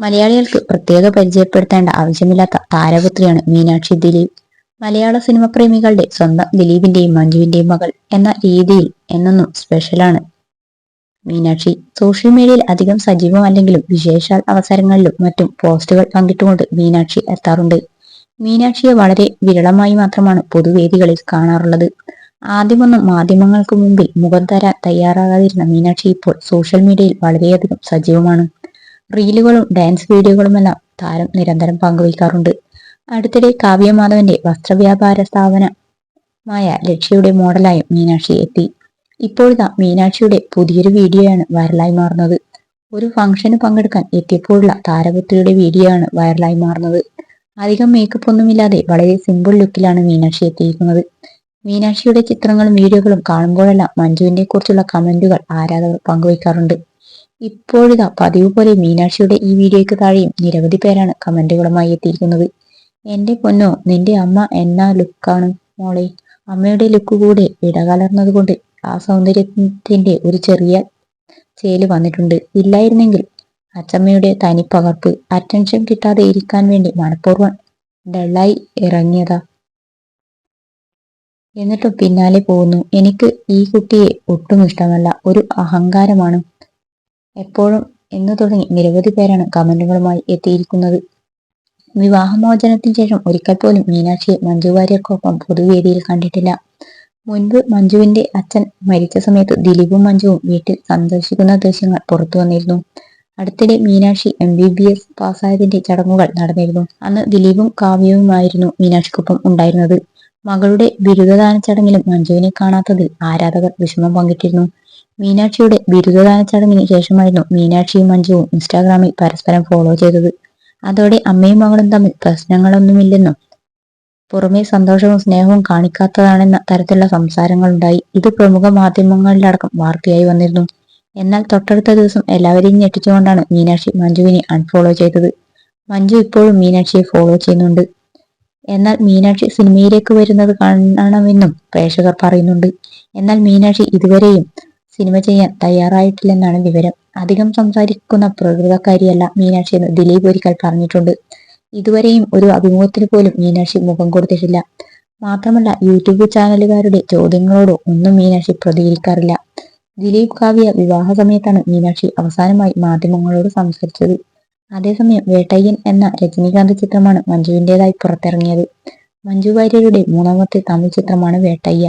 മലയാളികൾക്ക് പ്രത്യേക പരിചയപ്പെടുത്തേണ്ട ആവശ്യമില്ലാത്ത താരപുത്രിയാണ് മീനാക്ഷി ദിലീപ്. മലയാള സിനിമ പ്രേമികളുടെ സ്വന്തം ദിലീപിന്റെയും മഞ്ജുവിന്റെയും മകൾ എന്ന രീതിയിൽ എന്നൊന്നും സ്പെഷ്യലാണ് മീനാക്ഷി സോഷ്യൽ മീഡിയയിൽ അധികം സജീവമല്ലെങ്കിലും വിശേഷാൽ അവസരങ്ങളിലും മറ്റും പോസ്റ്റുകൾ പങ്കിട്ടുകൊണ്ട് മീനാക്ഷി എത്താറുണ്ട്. മീനാക്ഷിയെ വളരെ വിരളമായി മാത്രമാണ് പൊതുവേദികളിൽ കാണാറുള്ളത്. ആദ്യമൊന്നും മാധ്യമങ്ങൾക്ക് മുമ്പിൽ മുഖം തരാൻ തയ്യാറാകാതിരുന്ന മീനാക്ഷി ഇപ്പോൾ സോഷ്യൽ മീഡിയയിൽ വളരെയധികം സജീവമാണ്. റീലുകളും ഡാൻസ് വീഡിയോകളും എല്ലാം താരം നിരന്തരം പങ്കുവയ്ക്കാറുണ്ട്. അടുത്തിടെ കാവ്യമാധവന്റെ വസ്ത്രവ്യാപാര സ്ഥാപനമായ ലക്ഷ്യയുടെ മോഡലായും മീനാക്ഷി എത്തി. ഇപ്പോഴിതാ മീനാക്ഷിയുടെ പുതിയൊരു വീഡിയോയാണ് വൈറലായി മാറുന്നത്. ഒരു ഫംഗ്ഷന് പങ്കെടുക്കാൻ എത്തിയപ്പോഴുള്ള താരപുത്രിയുടെ വീഡിയോ ആണ് വൈറലായി മാറുന്നത്. അധികം മേക്കപ്പ് ഒന്നുമില്ലാതെ വളരെ സിമ്പിൾ ലുക്കിലാണ് മീനാക്ഷി എത്തിയിരിക്കുന്നത്. മീനാക്ഷിയുടെ ചിത്രങ്ങളും വീഡിയോകളും കാണുമ്പോഴെല്ലാം മഞ്ജുവിനെ കുറിച്ചുള്ള കമന്റുകൾ ആരാധകർ പങ്കുവയ്ക്കാറുണ്ട്. ഇപ്പോഴിതാ പതിവ് പോലെ മീനാക്ഷിയുടെ ഈ വീഡിയോയ്ക്ക് താഴെയും നിരവധി പേരാണ് കമന്റുകളുമായി എത്തിയിരിക്കുന്നത്. എന്റെ പൊന്നോ നിന്റെ അമ്മ എന്നാ ലുക്കാണ് മോളെ? അമ്മയുടെ ലുക്ക് കൂടെ ഇടകലർന്നതുകൊണ്ട് ആ സൗന്ദര്യത്തിന്റെ ഒരു ചെറിയ ചേൽ വന്നിട്ടുണ്ട്. ഇല്ലായിരുന്നെങ്കിൽ അച്ചമ്മയുടെ തനിപ്പകർപ്പ് അറ്റൻഷൻ കിട്ടാതെ ഇരിക്കാൻ വേണ്ടി മനഃപൂർവം ഡള്ളായി ഇറങ്ങിയതാ. എന്നിട്ടും പിന്നാലെ പോകുന്നു. എനിക്ക് ഈ കുട്ടിയെ ഒട്ടും ഇഷ്ടമല്ല. ഒരു അഹങ്കാരമാണ്. എപ്പോഴും എന്ന് തുടങ്ങി. നിരവധി പേരാണ് കമന്റുകളുമായി എത്തിയിരിക്കുന്നത്. വിവാഹമോചനത്തിന് ശേഷം ഒരിക്കൽ പോലും മീനാക്ഷിയെ മഞ്ജു വാര്യർക്കൊപ്പം പൊതുവേദിയിൽ കണ്ടിട്ടില്ല. മുൻപ് മഞ്ജുവിന്റെ അച്ഛൻ മരിച്ച സമയത്ത് ദിലീപും മഞ്ജുവും വീട്ടിൽ സന്ദർശിക്കുന്ന ദൃശ്യങ്ങൾ പുറത്തു വന്നിരുന്നു. അടുത്തിടെ Meenakshi M B B S പാസ്സായതിന്റെ ചടങ്ങുകൾ നടന്നിരുന്നു. അന്ന് ദിലീപും കാവ്യവുമായിരുന്നു മീനാക്ഷിക്കൊപ്പം ഉണ്ടായിരുന്നത്. മകളുടെ ബിരുദദാന ചടങ്ങിലും മഞ്ജുവിനെ കാണാത്തതിൽ ആരാധകർ വിഷമം പങ്കിട്ടിരുന്നു. മീനാക്ഷിയുടെ ബിരുദദാന ചടങ്ങിന് ശേഷമായിരുന്നു മീനാക്ഷിയും മഞ്ജുവും ഇൻസ്റ്റാഗ്രാമിൽ പരസ്പരം ഫോളോ ചെയ്തത്. അതോടെ അമ്മയും മകളും തമ്മിൽ പ്രശ്നങ്ങളൊന്നുമില്ലെന്നും പുറമെ സന്തോഷവും സ്നേഹവും കാണിക്കാത്തതാണെന്ന തരത്തിലുള്ള സംസാരങ്ങളുണ്ടായി. ഇത് പ്രമുഖ മാധ്യമങ്ങളിലടക്കം വാർത്തയായി വന്നിരുന്നു. എന്നാൽ തൊട്ടടുത്ത ദിവസം എല്ലാവരെയും ഞെട്ടിച്ചുകൊണ്ടാണ് മീനാക്ഷി മഞ്ജുവിനെ അൺഫോളോ ചെയ്തത്. മഞ്ജു ഇപ്പോഴും മീനാക്ഷിയെ ഫോളോ ചെയ്യുന്നുണ്ട്. എന്നാൽ മീനാക്ഷി സിനിമയിലേക്ക് വരുന്നത് കാണണമെന്നും പ്രേക്ഷകർ പറയുന്നുണ്ട്. എന്നാൽ മീനാക്ഷി ഇതുവരെയും സിനിമ ചെയ്യാൻ തയ്യാറായിട്ടില്ലെന്നാണ് വിവരം. അധികം സംസാരിക്കുന്ന പ്രകൃതക്കാരിയല്ല മീനാക്ഷി എന്ന് ദിലീപ് ഒരിക്കൽ പറഞ്ഞിട്ടുണ്ട്. ഇതുവരെയും ഒരു അഭിമുഖത്തിന് പോലും മീനാക്ഷി മുഖം കൊടുത്തിട്ടില്ല. മാത്രമല്ല യൂട്യൂബ് ചാനലുകാരുടെ ചോദ്യങ്ങളോടോ ഒന്നും മീനാക്ഷി പ്രതികരിക്കാറില്ല. ദിലീപ് കാവ്യ വിവാഹ സമയത്താണ് മീനാക്ഷി അവസാനമായി മാധ്യമങ്ങളോട് സംസാരിച്ചത്. അതേസമയം വേട്ടയ്യൻ എന്ന രജനീകാന്ത് ചിത്രമാണ് മഞ്ജുവിന്റെതായി പുറത്തിറങ്ങിയത്. മഞ്ജു വാര്യരുടെ മൂന്നാമത്തെ തമിഴ് ചിത്രമാണ് വേട്ടയ്യ.